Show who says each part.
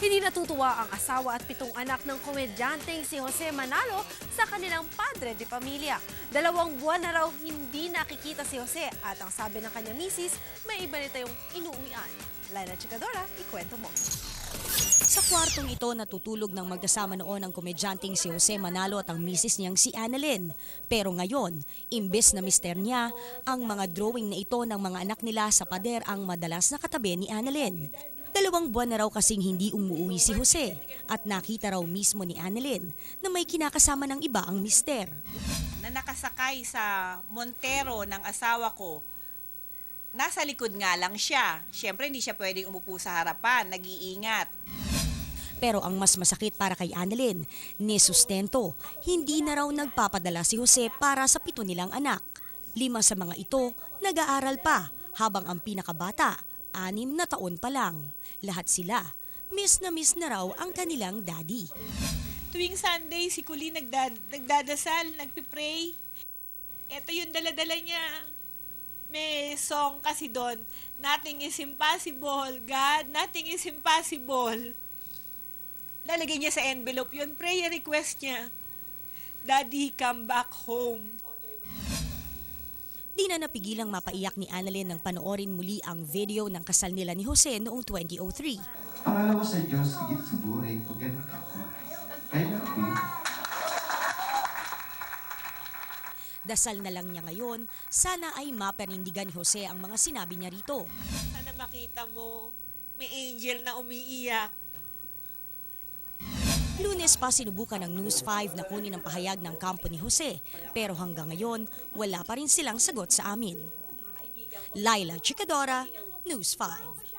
Speaker 1: Hindi natutuwa ang asawa at pitong anak ng komedyanteng si Jose Manalo sa kanilang padre de pamilya. Dalawang buwan na raw hindi nakikita si Jose at ang sabi ng kanya misis, may iba na tayong inuuwian. Laila Chikadora, ikwento mo.
Speaker 2: Sa kwartong ito natutulog ng magkasama noon ang komedyanteng si Jose Manalo at ang misis niyang si Annalyn. Pero ngayon, imbes na mister niya, ang mga drawing na ito ng mga anak nila sa pader ang madalas na katabi ni Annalyn. Dalawang buwan na raw kasing hindi umuwi si Jose at nakita raw mismo ni Annalyn na may kinakasama ng iba ang mister.
Speaker 3: na nakasakay sa Montero ng asawa ko, nasa likod nga lang siya. Siyempre, hindi siya pwedeng umupo sa harapan, nag-iingat.
Speaker 2: Pero ang mas masakit para kay Annalyn, ni sustento, hindi na raw nagpapadala si Jose para sa pito nilang anak. Lima sa mga ito nag-aaral pa, habang ang pinakabata, anim na taon pa lang. Lahat sila, miss na miss na raw ang kanilang daddy.
Speaker 4: tuwing Sunday, si Kuli nagdad, nagdadasal, nagpipray. Ito yung daladala niya. May song kasi doon, Nothing is impossible, God, nothing is impossible. Lalagay niya sa envelope yun, prayer request niya. Daddy, come back home.
Speaker 2: Na napigilang mapaiyak ni Annalyn nang panoorin muli ang video ng kasal nila ni Jose noong 2003.
Speaker 5: Pangalawa sa Diyos, higit sa buhay ko. Ganun ako. I love you.
Speaker 2: Dasal na lang niya ngayon, sana ay mapanindigan ni Jose ang mga sinabi niya rito.
Speaker 4: Sana makita mo, may angel na umiiyak.
Speaker 2: Lunes pa sinubukan ng News 5 na kunin ang pahayag ng kampo ni Jose, pero hanggang ngayon wala pa rin silang sagot sa amin. Laila Chicadora, News 5.